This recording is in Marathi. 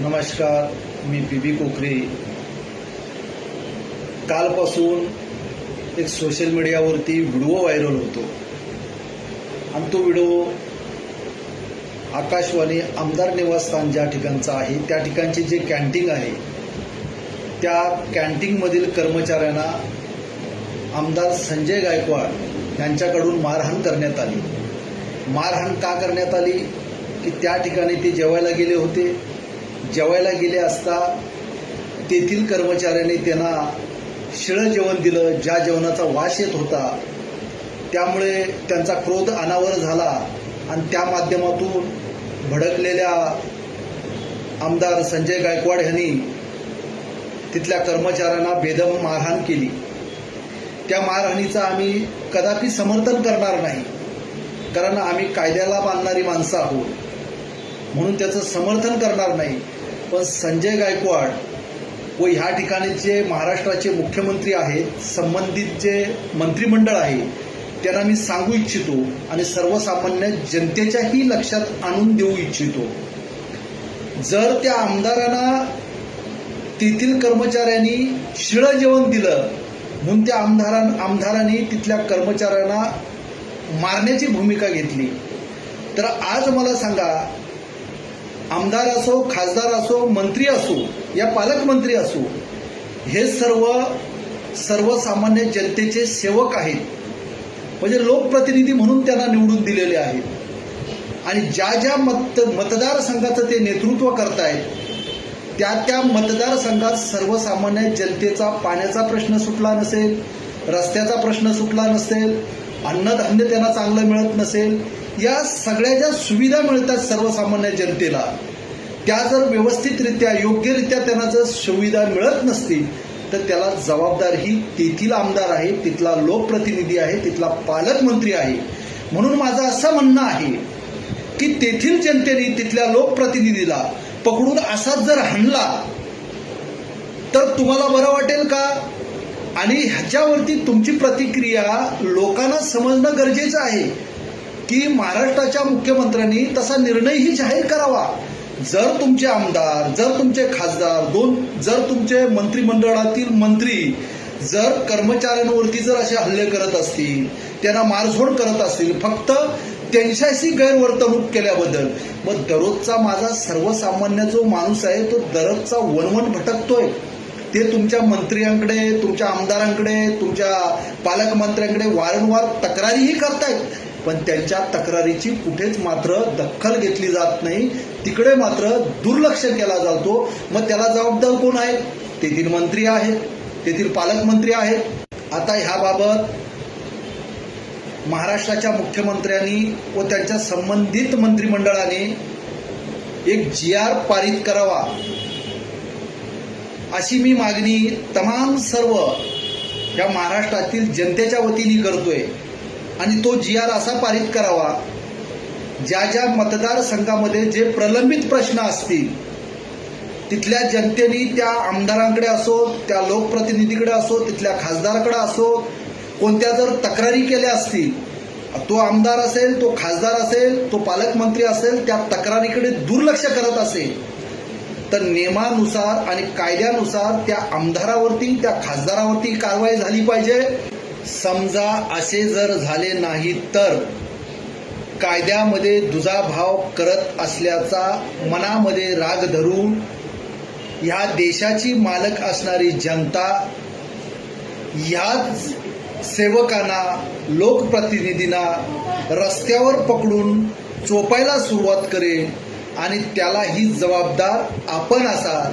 नमस्कार मी पी बी कोकरे. कालपासून एक सोशल मीडियावरती व्हिडिओ व्हायरल होतो. आणि तो व्हिडिओ आकाशवाणी आमदार निवासस्थान ज्या ठिकाणचं आहे त्या ठिकाणचे जे कॅन्टीन आहे त्या कॅन्टीनमधील कर्मचाऱ्यांना आमदार संजय गायकवाड यांच्याकडून मारहाण करण्यात आली. मारहाण का करण्यात आली? की त्या ठिकाणी ते जेवायला गेले होते? जेवायला गेले असता तेथील कर्मचाऱ्यांनी त्यांना शिळं जेवण दिलं ज्या जेवणाचा वास येत होता त्यामुळे त्यांचा क्रोध अनावर झाला आणि त्या माध्यमातून भडकलेल्या आमदार संजय गायकवाड यांनी तिथल्या कर्मचाऱ्यांना बेदम मारहाण केली. त्या मारहाणीचा आम्ही कदापि समर्थन करणार नाही कारण आम्ही कायद्याला मानणारी माणसं आहोत. म्हणून त्याचं समर्थन करणार नाही. पण संजय गायकवाड व ह्या ठिकाणी जे महाराष्ट्राचे मुख्यमंत्री आहेत संबंधित जे मंत्रिमंडळ आहे त्यांना मी सांगू इच्छितो आणि सर्वसामान्य जनतेच्याही लक्षात आणून देऊ इच्छितो. जर त्या आमदारांना तेथील कर्मचाऱ्यांनी शिळं जेवण दिलं म्हणून त्या आमदारां आमदारांनी तिथल्या कर्मचाऱ्यांना मारण्याची भूमिका घेतली. तर आज मला सांगा आमदार असो खासदार असो मंत्री असो या पालकमंत्री असो हे सर्व सर्वसामान्य जनतेचे सेवक आहेत. म्हणजे लोकप्रतिनिधी म्हणून त्यांना निवडून दिलेले आहेत. आणि ज्या ज्या मत मतदारसंघाचं ते नेतृत्व करतायत त्या त्या मतदारसंघात सर्वसामान्य जनतेचा पाण्याचा प्रश्न सुटला नसेल रस्त्याचा प्रश्न सुटला नसेल अन्नधान्य त्यांना चांगलं मिळत नसेल या सगळ्या ज्या सुविधा मिळतात सर्वसामान्य जनतेला त्या जर व्यवस्थितरित्या योग्यरित्या त्यांना जर सुविधा मिळत नसतील तर त्याला जबाबदार ही तेथील आमदार आहे तिथला लोकप्रतिनिधी आहे तिथला पालकमंत्री आहे. म्हणून माझं असं म्हणणं आहे की तेथील जनतेने तिथल्या लोकप्रतिनिधीला पकडून असाच जर हाणला तर तुम्हाला बरं वाटेल का? आणि ह्याच्यावरती तुमची प्रतिक्रिया लोकांना समजणं गरजेचं आहे. की महाराष्ट्राच्या मुख्यमंत्र्यांनी तसा निर्णयही जाहीर करावा. जर तुमचे आमदार जर तुमचे खासदार दोन जर तुमचे मंत्रिमंडळातील मंत्री जर कर्मचाऱ्यांवरती जर असे हल्ले करत असतील त्यांना मारझोड करत असतील फक्त त्यांच्याशी गैरवर्तणूक केल्याबद्दल मग दररोजचा माझा सर्वसामान्य जो माणूस आहे तो दररोजचा वणवण भटकतोय. ते तुमच्या मंत्र्यांकडे तुमच्या आमदारांकडे तुमच्या पालकमंत्र्यांकडे वारंवार तक्रारीही करतायत. पण त्यांच्या तक्रारीची कुठेच मात्र दखल घेतली जात नाही. तिकडे मात्र दुर्लक्ष केला जातो. मग त्याला जबाबदार कोण आहे? तेथील मंत्री आहेत. तेथील पालकमंत्री आहेत. आता ह्याबाबत महाराष्ट्राच्या मुख्यमंत्र्यांनी व त्यांच्या संबंधित मंत्रिमंडळाने एक जी आर पारित करावा. अशी मी मागणी तमाम सर्व या महाराष्ट्रातील जनतेच्या वतीने करतोय. आणि तो जी आर असा पारित करावा ज्या ज्या मतदारसंघामध्ये जे प्रलंबित प्रश्न असतील तिथल्या जनतेने त्या आमदारांकडे असो त्या लोकप्रतिनिधीकडे असो तिथल्या खासदाराकडे असो कोणत्या जर तक्रारी केल्या असतील तो आमदार असेल तो खासदार असेल तो पालकमंत्री असेल त्या तक्रारीकडे दुर्लक्ष करत असेल तर नियमानुसार आणि कायद्यानुसार त्या आमदारावरती त्या खासदारावरती कारवाई झाली पाहिजे. समजा असे जर झाले नाही तर कायद्यामध्ये दुजाभाव करत असल्याचा मनामध्ये राग धरून ह्या देशाची मालक असणारी जनता ह्याच सेवकांना लोकप्रतिनिधींना रस्त्यावर पकडून चोपायला सुरुवात करेल आणि त्याला ही जबाबदार आपण असाल.